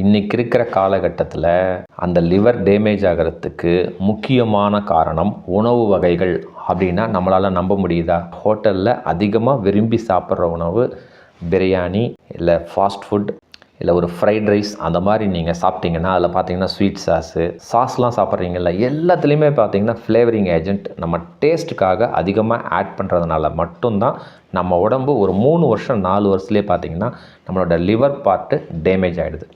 இன்றைக்கி இருக்கிற காலகட்டத்தில் அந்த லிவர் டேமேஜ் ஆகிறதுக்கு முக்கியமான காரணம் உணவு வகைகள் அப்படின்னா நம்மளால் நம்ப முடியுதா? ஹோட்டலில் அதிகமாக விரும்பி சாப்பிட்ற உணவு பிரியாணி இல்லை ஃபாஸ்ட் ஃபுட் இல்லை ஒரு ஃப்ரைட் ரைஸ் அந்த மாதிரி நீங்கள் சாப்பிட்டீங்கன்னா அதில் பார்த்தீங்கன்னா ஸ்வீட் சாஸு சாஸ்லாம் சாப்பிட்றீங்கல்ல எல்லாத்துலேயுமே பார்த்தீங்கன்னா ஃப்ளேவரிங் ஏஜென்ட் நம்ம டேஸ்ட்டுக்காக அதிகமாக ஆட் பண்ணுறதுனால மட்டும்தான் நம்ம உடம்பு ஒரு மூணு வருஷம் நாலு வருஷத்துலேயே பார்த்தீங்கன்னா நம்மளோட லிவர் பார்ட்டு டேமேஜ் ஆகிடுது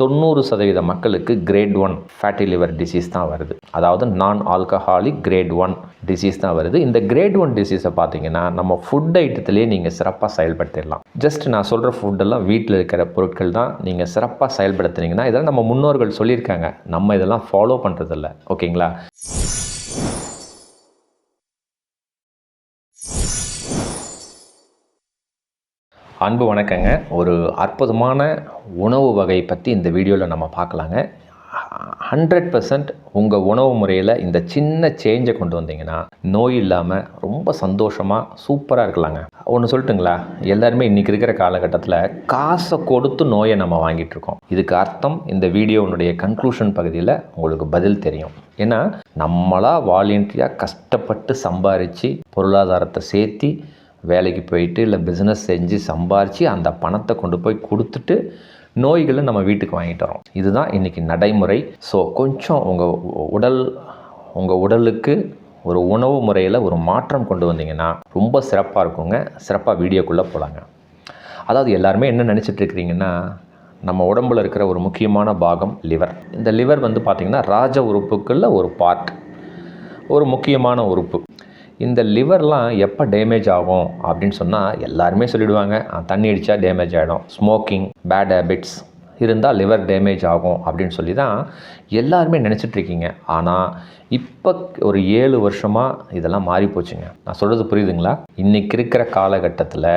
தொண்ணூறு சதவீத மக்களுக்கு grade one fatty liver disease தான் வருது. அதாவது நான் ஆல்கஹாலிக் கிரேட் ஒன் டிசீஸ் தான் வருது. இந்த கிரேட் ஒன் டிசீஸை பார்த்தீங்கன்னா நம்ம ஃபுட் ஐட்டத்திலே நீங்கள் சிறப்பாக செயல்படுத்திடலாம். ஜஸ்ட் நான் சொல்கிற ஃபுட்டெல்லாம் வீட்டில் இருக்கிற பொருட்கள் தான் நீங்கள் சிறப்பாக செயல்படுத்துனீங்கன்னா இதெல்லாம் நம்ம முன்னோர்கள் சொல்லியிருக்காங்க. நம்ம இதெல்லாம் ஃபாலோ பண்ணுறதில்ல ஓகேங்களா அன்பு வணக்கங்க. ஒரு அற்புதமான உணவு வகை பற்றி இந்த வீடியோவில் நம்ம பார்க்கலாங்க ஹண்ட்ரட் பர்சன்ட் உங்கள் உணவு முறையில் இந்த சின்ன சேஞ்சை கொண்டு வந்தீங்கன்னா நோய் இல்லாமல் ரொம்ப சந்தோஷமாக சூப்பராக இருக்கலாங்க. ஒன்று சொல்லட்டுங்களா? எல்லாருமே இன்றைக்கி இருக்கிற காலகட்டத்தில் காசை கொடுத்து நோயை நம்ம வாங்கிட்டு இருக்கோம். இதுக்கு அர்த்தம் இந்த வீடியோனுடைய கன்க்ளூஷன் பகுதியில் உங்களுக்கு பதில் தெரியும். ஏன்னா நம்மளாக வாலண்டியாக கஷ்டப்பட்டு சம்பாரித்து பொருளாதாரத்தை சேர்த்தி வேலைக்கு போயிட்டு இல்லை பிஸ்னஸ் செஞ்சு சம்பாரித்து அந்த பணத்தை கொண்டு போய் கொடுத்துட்டு நோய்களை நம்ம வீட்டுக்கு வாங்கிட்டு வரோம். இதுதான் இன்றைக்கி நடைமுறை. ஸோ கொஞ்சம் உங்கள் உடல் உங்கள் உடலுக்கு ஒரு உணவு முறையில் ஒரு மாற்றம் கொண்டு வந்தீங்கன்னா ரொம்ப சிறப்பாக இருக்குங்க. சிறப்பாக வீடியோக்குள்ளே போகலாங்க அதாவது எல்லாருமே என்ன நினச்சிட்டு இருக்கிறீங்கன்னா நம்ம உடம்புல இருக்கிற ஒரு முக்கியமான பாகம் லிவர். இந்த லிவர் வந்து பார்த்திங்கன்னா ராஜ உறுப்புக்குள்ள ஒரு பார்ட் ஒரு முக்கியமான உறுப்பு. இந்த லிவர்லாம் எப்போ டேமேஜ் ஆகும் அப்படின்னு சொன்னால் எல்லாருமே சொல்லிடுவாங்க. தண்ணி அடித்தா டேமேஜ் ஆகிடும் ஸ்மோக்கிங் பேட் ஹேபிட்ஸ் இருந்தால் லிவர் டேமேஜ் ஆகும் அப்படின்னு சொல்லி தான் எல்லாருமே நினச்சிட்டு இருக்கீங்க. ஆனால் இப்போ ஒரு ஏழு வருஷமாக இதெல்லாம் மாறி போச்சுங்க. நான் சொல்கிறது புரியுதுங்களா? இன்றைக்கி இருக்கிற காலகட்டத்தில்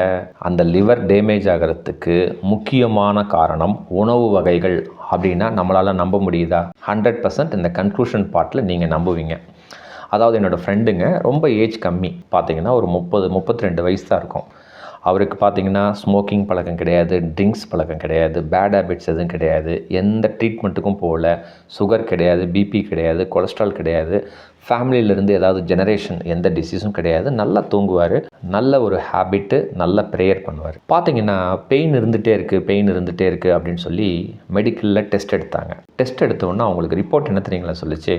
அந்த லிவர் டேமேஜ் ஆகிறதுக்கு முக்கியமான காரணம் உணவு வகைகள் அப்படின்னா நம்மளால் நம்ப முடியுதா? ஹண்ட்ரட் பர்சன்ட் இந்த கன்க்ளூஷன் பார்ட்டில் நீங்கள் நம்புவீங்க. அதாவது என்னோடய ஃப்ரெண்டுங்க ரொம்ப ஏஜ் கம்மி. பார்த்தீங்கன்னா ஒரு முப்பது முப்பத்தி ரெண்டு வயசு தான் இருக்கும். அவருக்கு பார்த்தீங்கன்னா ஸ்மோக்கிங் பழக்கம் கிடையாது ட்ரிங்க்ஸ் பழக்கம் கிடையாது பேட் ஹேபிட்ஸ் எதுவும் கிடையாது எந்த ட்ரீட்மெண்ட்டுக்கும் போகல சுகர் கிடையாது பிபி கிடையாது கொலஸ்ட்ரால் கிடையாது. ஃபேமிலியிலேருந்து ஏதாவது ஜெனரேஷன் எந்த டிசீஸும் கிடையாது. நல்லா தூங்குவார். நல்ல ஒரு ஹேபிட்டு நல்ல ப்ரேயர் பண்ணுவார். பார்த்தீங்கன்னா பெயின் இருந்துகிட்டே இருக்குது பெயின் இருந்துகிட்டே இருக்குது அப்படின்னு சொல்லி மெடிக்கலில் டெஸ்ட் எடுத்தாங்க. டெஸ்ட் எடுத்தோன்னா அவங்களுக்கு ரிப்போர்ட் என்ன தெரியுங்களா சொல்லிச்சு?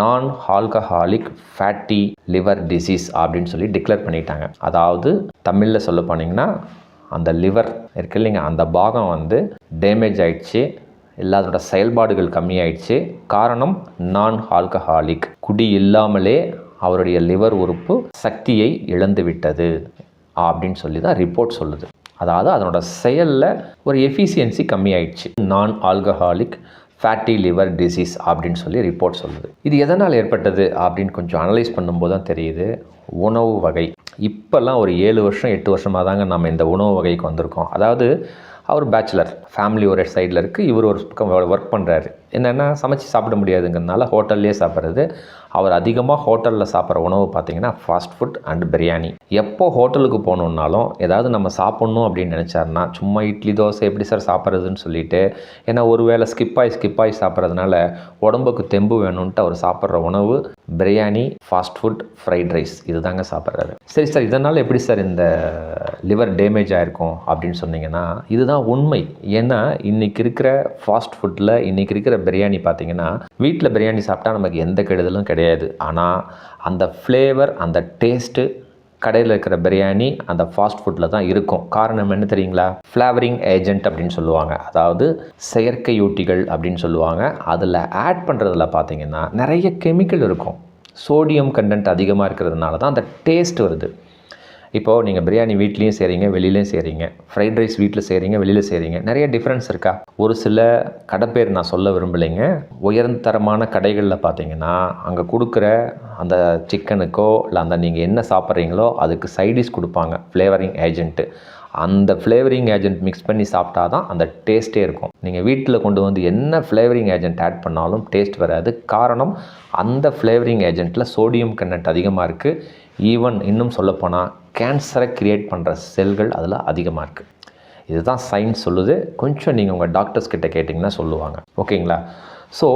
நான் ஆல்கஹாலிக் ஃபேட்டி லிவர் டிசீஸ் அப்படின்னு சொல்லி டிக்ளேர் பண்ணிட்டாங்க. அதாவது தமிழில் சொல்ல போனீங்கன்னா அந்த லிவர் இருக்கு இல்லைங்க அந்த பாகம் வந்து டேமேஜ் ஆயிடுச்சு. எல்லாத்தோட செயல்பாடுகள் கம்மியாயிடுச்சு. காரணம் நான் ஆல்கஹாலிக் குடி இல்லாமலே அவருடைய லிவர் உறுப்பு சக்தியை இழந்து விட்டது. அப்படின்னு சொல்லி தான் ரிப்போர்ட் சொல்லுது. அதாவது அதனோட செயலில் ஒரு எஃபிஷியன்சி கம்மியாயிடுச்சு. நான் ஆல்கஹாலிக் ஃபேட்டி லிவர் டிசீஸ் அப்படின்னு சொல்லி ரிப்போர்ட் சொல்லுது. இது எதனால் ஏற்பட்டது அப்படின்னு கொஞ்சம் அனலைஸ் பண்ணும்போது தான் தெரியுது. உணவு வகை. இப்போல்லாம் ஒரு ஏழு வருஷம் எட்டு வருஷமாக தாங்க நம்ம இந்த உணவு வகைக்கு வந்திருக்கோம். அதாவது அவர் பேச்சுலர் ஃபேமிலி ஒரு சைடில் இருக்குது இவர் ஒரு பக்கம் ஒர்க் பண்ணுறாரு என்னென்னா சமைச்சு சாப்பிட முடியாதுங்கிறதுனால ஹோட்டல்லே சாப்பிட்றது. அவர் அதிகமாக ஹோட்டலில் சாப்பிட்ற உணவு பார்த்தீங்கன்னா ஃபாஸ்ட் ஃபுட் அண்ட் பிரியாணி எப்போ ஹோட்டலுக்கு போகணுன்னாலும் ஏதாவது நம்ம சாப்பிட்ணும் அப்படின்னு நினச்சாருன்னா சும்மா இட்லி தோசை எப்படி சார் சாப்பிட்றதுன்னு சொல்லிட்டு ஏன்னா ஒரு வேளை ஸ்கிப் ஆகி ஸ்கிப் ஆகி சாப்பிட்றதுனால உடம்புக்கு தெம்பு வேணும்ன்ட்டு அவர் சாப்பிட்ற உணவு biryani fast food fried rice இதுதாங்க சாப்பிட்றாரு. சரி சார் இதனால் எப்படி சார் இந்த லிவர் டேமேஜ் ஆகிருக்கும் அப்படின்னு சொன்னீங்கன்னா இதுதான் உண்மை. ஏன்னா இன்றைக்கி இருக்கிற ஃபாஸ்ட் ஃபுட்டில் இன்றைக்கி இருக்கிற பிரியாணி பார்த்தீங்கன்னா வீட்டில் பிரியாணி சாப்பிட்டா நமக்கு எந்த கெடுதலும் கிடையாது. ஆனால் அந்த ஃப்ளேவர் அந்த டேஸ்ட்டு கடையில் இருக்கிற பிரியாணி அந்த ஃபாஸ்ட் ஃபுட்டில் தான் இருக்கும். காரணம் என்ன தெரியுங்களா? ஃப்ளேவரிங் ஏஜென்ட் அப்படின்னு சொல்லுவாங்க. அதாவது செயற்கையூட்டிகள் அப்படின்னு சொல்லுவாங்க. அதில் ஆட் பண்ணுறதுல பார்த்தீங்கன்னா நிறைய கெமிக்கல் இருக்கும். சோடியம் கண்டென்ட் அதிகமாக இருக்கிறதுனால தான் அந்த டேஸ்ட் வருது. இப்போது நீங்கள் பிரியாணி வீட்லேயும் செய்கிறீங்க வெளியிலையும் செய்கிறீங்க ஃப்ரைட் ரைஸ் வீட்டில் செய்கிறீங்க வெளியில் செய்கிறீங்க நிறைய டிஃப்ரென்ஸ் இருக்கா? ஒரு சில கடைப்பேர் நான் சொல்ல விரும்பலைங்க. தரமான கடைகளில் பார்த்தீங்கன்னா அங்கே கொடுக்குற அந்த சிக்கனுக்கோ இல்லை அந்த நீங்கள் என்ன சாப்பிட்றீங்களோ அதுக்கு சைடிஷ் கொடுப்பாங்க. ஃப்ளேவரிங் ஏஜென்ட்டு அந்த ஃப்ளேவரிங் ஏஜென்ட் மிக்ஸ் பண்ணி சாப்பிட்டா தான் அந்த டேஸ்ட்டே இருக்கும். நீங்கள் வீட்டில் கொண்டு வந்து என்ன ஃப்ளேவரிங் ஏஜென்ட் ஆட் பண்ணாலும் டேஸ்ட் வராது. காரணம் அந்த ஃப்ளேவரிங் ஏஜென்ட்டில் சோடியம் கண்டென்ட் அதிகமாக இருக்குது ஈவன் இன்னும் சொல்லப்போனால் கேன்சரை க்ரியேட் பண்ணுற செல்கள் அதில் அதிகமாக இருக்குது இதுதான் சயின்ஸ் சொல்லுது. கொஞ்சம் நீங்கள் உங்கள் டாக்டர்ஸ் கிட்ட கேட்டிங்கன்னா சொல்லுவாங்க. ஓகேங்களா? ஸோ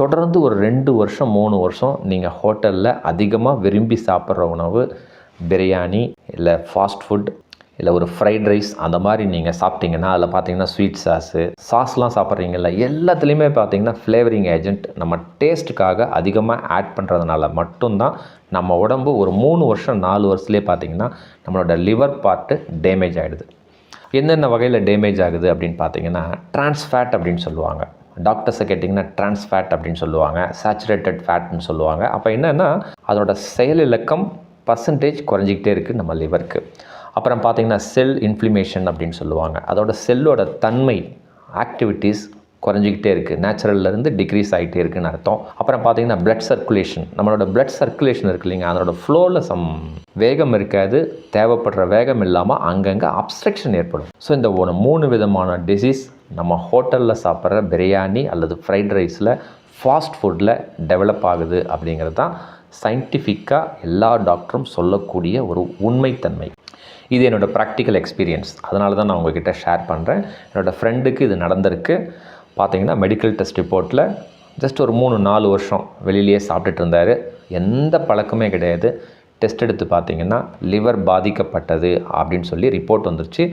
தொடர்ந்து ஒரு ரெண்டு வருஷம் மூணு வருஷம் நீங்கள் ஹோட்டலில் அதிகமாக விரும்பி சாப்பிட்ற உணவு பிரியாணி இல்லை ஃபாஸ்ட் ஃபுட் இல்லை ஒரு ஃப்ரைட் ரைஸ் அந்த மாதிரி நீங்கள் சாப்பிட்டீங்கன்னா அதில் பார்த்தீங்கன்னா ஸ்வீட் சாஸு சாஸ்லாம் சாப்பிட்றீங்கல்ல எல்லாத்துலேயுமே பார்த்தீங்கன்னா ஃப்ளேவரிங் ஏஜென்ட் நம்ம டேஸ்ட்டுக்காக அதிகமாக ஆட் பண்ணுறதுனால மட்டும்தான் நம்ம உடம்பு ஒரு மூணு வருஷம் நாலு வருஷத்துலேயே பார்த்தீங்கன்னா நம்மளோட லிவர் பார்ட்டு டேமேஜ் ஆகிடுது என்னென்ன வகையில் டேமேஜ் ஆகுது அப்படின்னு பார்த்தீங்கன்னா ட்ரான்ஸ்ஃபேட் அப்படின்னு சொல்லுவாங்க. டாக்டர்ஸை கேட்டிங்கன்னா ட்ரான்ஸ்ஃபேட் அப்படின்னு சொல்லுவாங்க சேச்சுரேட்டட் ஃபேட்னு சொல்லுவாங்க. அப்போ என்னென்னா அதோட செயலிலக்கம் பர்சன்டேஜ் குறைஞ்சிக்கிட்டே இருக்குது நம்ம லிவருக்கு அப்புறம் பார்த்தீங்கன்னா செல் இன்ஃப்ளிமேஷன் அப்படின்னு சொல்லுவாங்க. அதோட செல்லோட தன்மை ஆக்டிவிட்டீஸ் குறைஞ்சிக்கிட்டே இருக்குது நேச்சுரல்லேருந்து டிக்ரீஸ் ஆகிட்டே இருக்குன்னு அர்த்தம். அப்புறம் பார்த்தீங்கன்னா பிளட் சர்க்குலேஷன் நம்மளோட பிளட் சர்க்குலேஷன் இருக்கு இல்லைங்க அதோட ஃப்ளோவில் சம் வேகம் இருக்காது தேவைப்படுற வேகம் இல்லாமல் அங்கங்கே அப்ஸ்ட்ரக்ஷன் ஏற்படும். ஸோ இந்த ஒரு மூணு விதமான டிசீஸ் நம்ம ஹோட்டலில் சாப்பிட்ற பிரியாணி அல்லது ஃப்ரைட் ரைஸில் ஃபாஸ்ட் ஃபுட்டில் டெவலப் ஆகுது அப்படிங்கிறது தான் சயின்டிஃபிக்காக எல்லா டாக்டரும் சொல்லக்கூடிய ஒரு உண்மைத்தன்மை. இது என்னோடய ப்ராக்டிக்கல் எக்ஸ்பீரியன்ஸ் அதனால தான் நான் உங்ககிட்ட ஷேர் பண்ணுறேன் என்னோடய ஃப்ரெண்டுக்கு இது நடந்திருக்கு. பார்த்தீங்கன்னா மெடிக்கல் டெஸ்ட் ரிப்போர்ட்டில் ஜஸ்ட் ஒரு மூணு நாலு வருஷம் வெளியிலேயே சாப்பிட்டுட்டு இருந்தார். எந்த பழக்கமே கிடையாது. டெஸ்ட் எடுத்து பார்த்தீங்கன்னா லிவர் பாதிக்கப்பட்டது அப்படின்னு சொல்லி ரிப்போர்ட் வந்துருச்சு.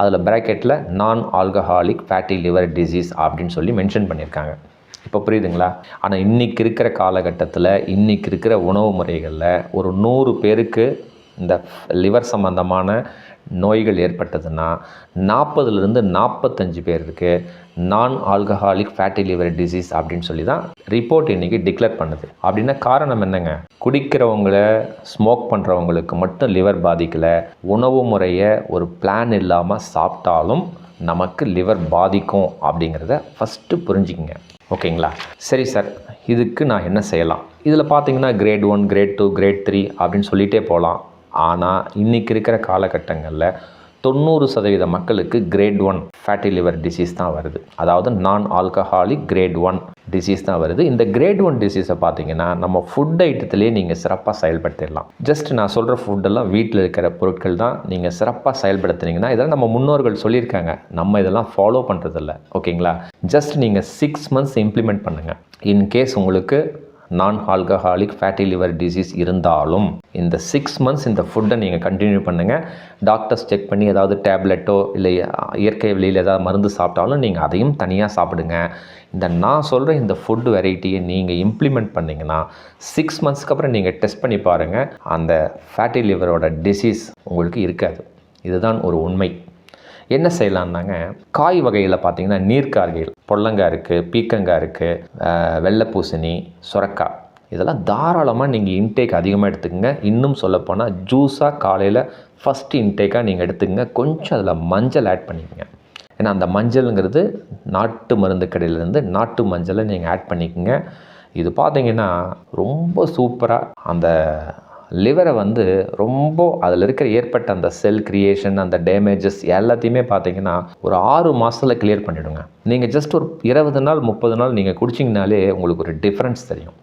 அதில் ப்ராக்கெட்டில் நான் ஆல்கஹாலிக் ஃபேட்டி லிவர் டிசீஸ் அப்படின்னு சொல்லி மென்ஷன் பண்ணியிருக்காங்க. இப்போ புரியுதுங்களா? ஆனால் இன்றைக்கி இருக்கிற காலகட்டத்தில் இன்றைக்கி இருக்கிற உணவு முறைகளில் ஒரு நூறு பேருக்கு இந்த லிவர் சம்மந்தமான நோய்கள் ஏற்பட்டதுன்னா நாற்பதுலேருந்து நாற்பத்தஞ்சு பேருக்கு நான் ஆல்கஹாலிக் ஃபேட்டி லிவர் டிசீஸ் அப்படின்னு சொல்லி தான் ரிப்போர்ட் இன்றைக்கி டிக்ளேர் பண்ணுது. அப்படின்னா காரணம் என்னங்க? குடிக்கிறவங்கள ஸ்மோக் பண்ணுறவங்களுக்கு மட்டும் லிவர் பாதிக்கலை. உணவு முறையை ஒரு பிளான் இல்லாமல் சாப்பிட்டாலும் நமக்கு லிவர் பாதிக்கும் அப்படிங்கிறத ஃபஸ்ட்டு புரிஞ்சுக்கிங்க. ஓகேங்களா? சரி சார் இதுக்கு நான் என்ன செய்யலாம்? இதில் பார்த்தீங்கன்னா grade one grade two grade three அப்படின்னு சொல்லிகிட்டே போகலாம் ஆனால் இன்றைக்கி இருக்கிற காலகட்டங்களில் தொண்ணூறு சதவீத மக்களுக்கு grade one fatty liver disease தான் வருது. அதாவது நான் ஆல்கஹாலிக் கிரேட் ஒன் டிசீஸ் தான் வருது. இந்த கிரேட் ஒன் டிசீஸை பார்த்தீங்கன்னா நம்ம ஃபுட் ஐட்டத்திலே நீங்கள் சிறப்பாக செயல்படுத்திடலாம். ஜஸ்ட் நான் சொல்கிற ஃபுட்டெல்லாம் வீட்டில் இருக்கிற பொருட்கள் தான் நீங்கள் சிறப்பாக செயல்படுத்துனீங்கன்னா இதெல்லாம் நம்ம முன்னோர்கள் சொல்லியிருக்காங்க. நம்ம இதெல்லாம் ஃபாலோ பண்ணுறதில்ல ஓகேங்களா ஜஸ்ட் நீங்கள் சிக்ஸ் மந்த்ஸ் இம்ப்ளிமெண்ட் பண்ணுங்கள் இன்கேஸ் உங்களுக்கு non alcoholic fatty liver disease இருந்தாலும் இந்த சிக்ஸ் மந்த்ஸ் இந்த ஃபுட்டை நீங்கள் கண்டினியூ பண்ணுங்கள் டாக்டர்ஸ் செக் பண்ணி ஏதாவது டேப்லெட்டோ இல்லை இயற்கை வெளியில் ஏதாவது மருந்து சாப்பிட்டாலும் நீங்கள் அதையும் தனியாக சாப்பிடுங்க. இந்த நான் சொல்கிற இந்த ஃபுட் வெரைட்டியை நீங்கள் இம்ப்ளிமெண்ட் பண்ணிங்கன்னா சிக்ஸ் மந்த்ஸ்க்கு அப்புறம் நீங்கள் டெஸ்ட் பண்ணி பாருங்கள் அந்த ஃபேட்டி லிவரோட டிசீஸ் உங்களுக்கு இருக்காது. இதுதான் ஒரு உண்மை. என்ன செய்யலான்னாங்க காய் வகையில் பார்த்தீங்கன்னா நீர்க்காய்கள் பொள்ளங்காய் இருக்குது பீக்கங்காய் இருக்குது வெள்ளைப்பூசணி சுரக்காய். இதெல்லாம் தாராளமாக நீங்கள் இன்டேக் அதிகமாக எடுத்துக்கங்க. இன்னும் சொல்லப்போனால் ஜூஸாக காலையில் ஃபஸ்ட்டு இன்டேக்காக நீங்கள் எடுத்துக்கங்க. கொஞ்சம் அதில் மஞ்சள் ஆட் பண்ணிக்கோங்க. ஏன்னா அந்த மஞ்சள்ங்கிறது நாட்டு மருந்து கடையிலேருந்து நாட்டு மஞ்சளை நீங்கள் ஆட் பண்ணிக்கோங்க. இது பார்த்தீங்கன்னா ரொம்ப சூப்பராக அந்த லிவரை வந்து ரொம்ப அதில் இருக்கிற ஏற்பட்ட அந்த செல் கிரியேஷன் அந்த டேமேஜஸ் எல்லாத்தையுமே பார்த்தீங்கன்னா ஒரு ஆறு மாதத்தில் கிளியர் பண்ணிவிடுங்க நீங்கள் ஜஸ்ட் ஒரு இருபது நாள் முப்பது நாள் நீங்கள் குடிச்சிங்கனாலே உங்களுக்கு ஒரு டிஃப்ரென்ஸ் தெரியும்.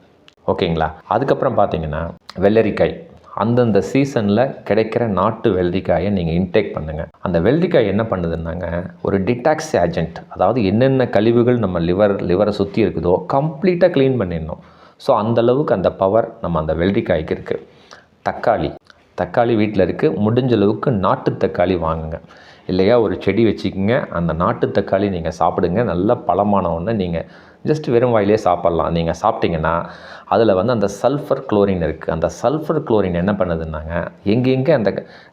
ஓகேங்களா? அதுக்கப்புறம் பார்த்தீங்கன்னா வெள்ளரிக்காய். அந்தந்த சீசனில் கிடைக்கிற நாட்டு வெள்ளரிக்காயை நீங்கள் இன்டேக் பண்ணுங்கள் அந்த வெள்ளரிக்காய் என்ன பண்ணுதுன்னாங்க ஒரு டிடாக்ஸ் ஏஜென்ட் அதாவது என்னென்ன கழிவுகள் நம்ம லிவர் லிவரை சுற்றி இருக்குதோ கம்ப்ளீட்டாக க்ளீன் பண்ணிடணும். ஸோ அந்தளவுக்கு அந்த பவர் நம்ம அந்த வெள்ளரிக்காய்க்கு இருக்குது தக்காளி. தக்காளி வீட்டில் இருக்குது முடிஞ்ச அளவுக்கு நாட்டு தக்காளி வாங்குங்க. இல்லையா? ஒரு செடி வச்சுக்கோங்க. அந்த நாட்டு தக்காளி நீங்கள் சாப்பிடுங்க. நல்ல பழமான ஒன்று நீங்கள் ஜஸ்ட் வெறும் வாயிலே சாப்பிட்லாம். நீங்கள் சாப்பிட்டீங்கன்னா அதில் வந்து அந்த சல்ஃபர் குளோரின் இருக்குது அந்த சல்ஃபர் குளோரின் என்ன பண்ணுதுன்னாங்க? எங்கெங்கே அந்த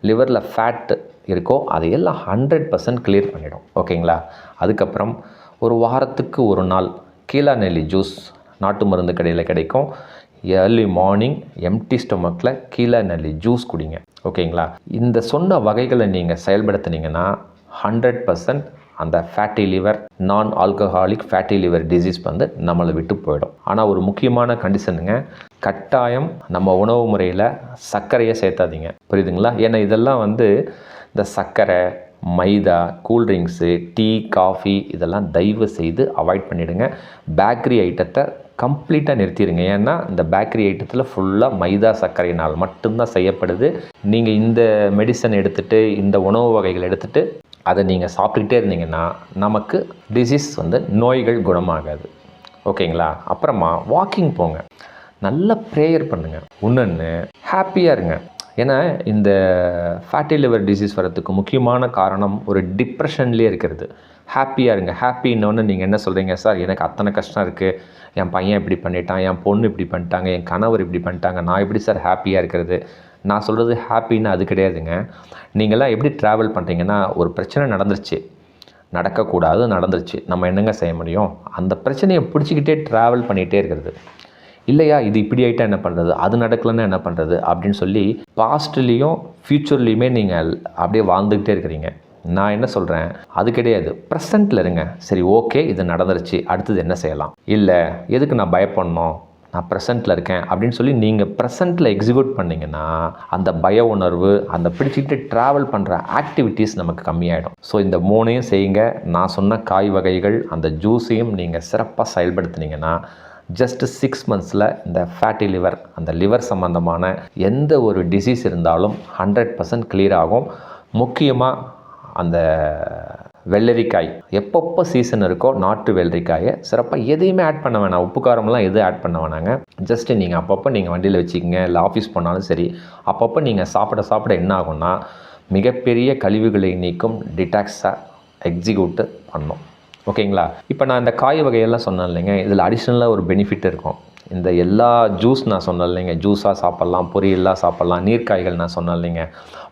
லிவரில் ஃபேட் இருக்கோ அதையெல்லாம் ஹண்ட்ரட் பர்சன்ட் கிளியர் பண்ணிடும். ஓகேங்களா? அதுக்கப்புறம் ஒரு வாரத்துக்கு ஒரு நாள் கீழா நெல்லி ஜூஸ் நாட்டு மருந்து கடையில் கிடைக்கும். ஏர்லி மார்னிங் எம்டி ஸ்டொமக்கில் கீழே நல்லி ஜூஸ் குடிங்க. ஓகேங்களா? இந்த சொன்ன வகைகளை நீங்கள் செயல்படுத்துனீங்கன்னா ஹண்ட்ரட் பர்சன்ட் அந்த fatty liver non alcoholic fatty liver disease வந்து நம்மளை விட்டு போயிடும். ஆனால் ஒரு முக்கியமான கண்டிஷனுங்க கட்டாயம் நம்ம உணவு முறையில் சர்க்கரையை சேர்த்தாதீங்க. புரியுதுங்களா? ஏன்னா இதெல்லாம் வந்து இந்த சர்க்கரை மைதா கூல்ட்ரிங்க்ஸு டீ காஃபி இதெல்லாம் தயவு செய்து அவாய்ட் பண்ணிவிடுங்க பேக்கரி ஐட்டத்தை கம்ப்ளீட்டாக நிறுத்திடுங்க. ஏன்னா இந்த பேக்கரி ஐட்டத்தில் ஃபுல்லாக மைதா சர்க்கரையினால் மட்டும்தான் செய்யப்படுது. நீங்கள் இந்த மெடிசன் எடுத்துகிட்டு இந்த உணவு வகைகள் எடுத்துகிட்டு அதை நீங்கள் சாப்பிட்டுக்கிட்டே இருந்தீங்கன்னா நமக்கு டிசீஸ் வந்து நோய்கள் குணமாகாது. ஓகேங்களா? அப்புறமா வாக்கிங் போங்க. நல்ல ப்ரேயர் பண்ணுங்கள் இன்னொன்று ஹாப்பியாக இருங்க. ஏன்னா இந்த ஃபேட்டி லிவர் டிசீஸ் வரதுக்கு முக்கியமான காரணம் ஒரு டிப்ரெஷன்லேயே இருக்கிறது. ஹாப்பியாக இருங்க. ஹாப்பின்னொன்று நீங்கள் என்ன சொல்கிறீங்க சார் எனக்கு அத்தனை கஷ்டம் இருக்குது என் பையன் இப்படி பண்ணிட்டான். என் பொண்ணு இப்படி பண்ணிட்டாங்க. என் கணவர் இப்படி பண்ணிட்டாங்க. நான் எப்படி சார் ஹாப்பியாக இருக்கிறது? நான் சொல்கிறது ஹாப்பின்னு அது கிடையாதுங்க. நீங்கள்லாம் எப்படி ட்ராவல் பண்ணுறீங்கன்னா ஒரு பிரச்சனை நடந்துருச்சு. நடக்கக்கூடாது நடந்துருச்சு. நம்ம என்னங்க செய்ய முடியும்? அந்த பிரச்சனையை பிடிச்சிக்கிட்டே ட்ராவல் பண்ணிகிட்டே இருக்கிறது. இல்லையா இது இப்படி ஆகிட்டா என்ன பண்ணுறது அது நடக்கலன்னா என்ன பண்ணுறது அப்படின்னு சொல்லி பாஸ்ட்லேயும் ஃப்யூச்சர்லேயுமே நீங்கள் அப்படியே வாழ்ந்துக்கிட்டே இருக்கிறீங்க. நான் என்ன சொல்கிறேன் அது கிடையாது. ப்ரெசண்ட்டில் இருங்க. சரி ஓகே இது நடந்துருச்சு. அடுத்தது என்ன செய்யலாம்? இல்லை எதுக்கு நான் பயப்படணும்? நான் ப்ரெசண்ட்டில் இருக்கேன். அப்படின்னு சொல்லி நீங்கள் ப்ரெசண்ட்டில் எக்ஸிக்யூட் பண்ணிங்கன்னா அந்த பய உணர்வு அந்த பிடிச்சிக்கிட்டு ட்ராவல் பண்ணுற ஆக்டிவிட்டீஸ் நமக்கு கம்மியாயிடும். ஸோ இந்த மூணையும் செய்யுங்க. நான் சொன்ன காய் வகைகள் அந்த ஜூஸையும் நீங்கள் சிறப்பாக செயல்படுத்துனீங்கன்னா ஜஸ்ட் சிக்ஸ் மந்த்ஸில் இந்த ஃபேட்டி லிவர் அந்த லிவர் சம்மந்தமான எந்த ஒரு டிசீஸ் இருந்தாலும் ஹண்ட்ரட் பர்சன்ட் கிளியர் ஆகும். முக்கியமாக அந்த வெள்ளரிக்காய். எப்பப்போ சீசன் இருக்கோ நாட்டு வெள்ளரிக்காயை சிறப்பாக எதையுமே ஆட் பண்ண வேணாம். உப்பு காரம்லாம் எதுவும் ஆட் பண்ண வேணாங்க. ஜஸ்ட்டு நீங்கள் அப்பப்போ நீங்கள் வண்டியில் வச்சுக்கோங்க இல்லை ஆஃபீஸ் போனாலும் சரி அப்பப்போ நீங்கள் சாப்பிட சாப்பிட என்ன ஆகும்னா மிகப்பெரிய கழிவுகளை நீக்கும் டிடாக்ஸாக எக்ஸிக்யூட்டு பண்ணும் ஓகேங்களா? இப்போ நான் இந்த காய் வகையெல்லாம் சொன்னேன் இல்லைங்க. இதில் அடிஷ்னலாக ஒரு பெனிஃபிட் இருக்கும். இந்த எல்லா ஜூஸ் நான் சொன்னேன் இல்லைங்க. ஜூஸாக சாப்பிட்லாம் பொரியலாக சாப்பிட்லாம் நீர்க்காய்கள் நான் சொன்னேன் இல்லைங்க.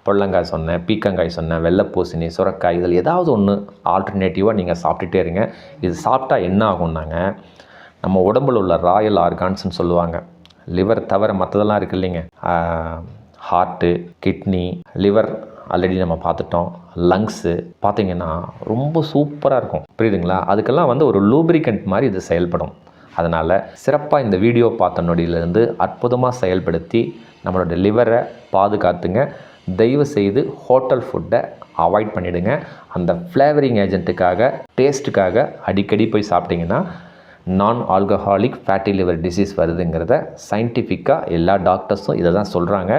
பொள்ளங்காய் சொன்னேன் பீக்கங்காய் சொன்னேன் வெள்ளைப்பூசணி சுரக்காய் இதில் ஏதாவது ஒன்று ஆல்டர்னேட்டிவாக நீங்கள் சாப்பிட்டுட்டே இருங்க. இது சாப்பிட்டா என்ன ஆகும்னாங்க? நம்ம உடம்புல உள்ள ராயல் ஆர்கான்ஸ்னு சொல்லுவாங்க. லிவர் தவிர மற்றதெல்லாம் இருக்குது இல்லைங்க. ஹார்ட்டு கிட்னி லிவர் ஆல்ரெடி நம்ம பார்த்துட்டோம். லங்ஸு பார்த்தீங்கன்னா ரொம்ப சூப்பராக இருக்கும். புரியுதுங்களா? அதுக்கெல்லாம் வந்து ஒரு லூப்ரிகண்ட் மாதிரி இது செயல்படும். அதனால் சிறப்பாக இந்த வீடியோ பார்த்த நொடியிலேருந்து அற்புதமாக செயல்படுத்தி நம்மளோட லிவரை பாதுகாத்துங்க. தயவு செய்து ஹோட்டல் ஃபுட்டை அவாய்ட் பண்ணிவிடுங்க அந்த ஃப்ளேவரிங் ஏஜென்ட்டுக்காக டேஸ்ட்டுக்காக அடிக்கடி போய் சாப்பிட்டிங்கன்னா நான் ஆல்கஹாலிக் ஃபேட்டி லிவர் டிசீஸ் வருதுங்கிறத சயின்டிஃபிக்காக எல்லா டாக்டர்ஸும் இதை தான் சொல்கிறாங்க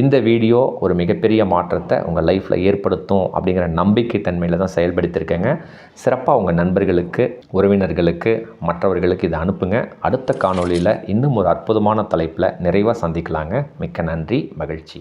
இந்த வீடியோ ஒரு மிகப்பெரிய மாற்றத்தை உங்கள் லைஃப்பில் ஏற்படுத்தும் அப்படிங்கிற நம்பிக்கை தன்மையில் தான் செயல்படுத்தியிருக்கேங்க சிறப்பாக உங்கள் நண்பர்களுக்கு உறவினர்களுக்கு மற்றவர்களுக்கு இதை அனுப்புங்க. அடுத்த காணொளியில் இன்னும் ஒரு அற்புதமான தலைப்பில் நிறைவாக சந்திக்கலாங்க. மிக்க நன்றி மகிழ்ச்சி.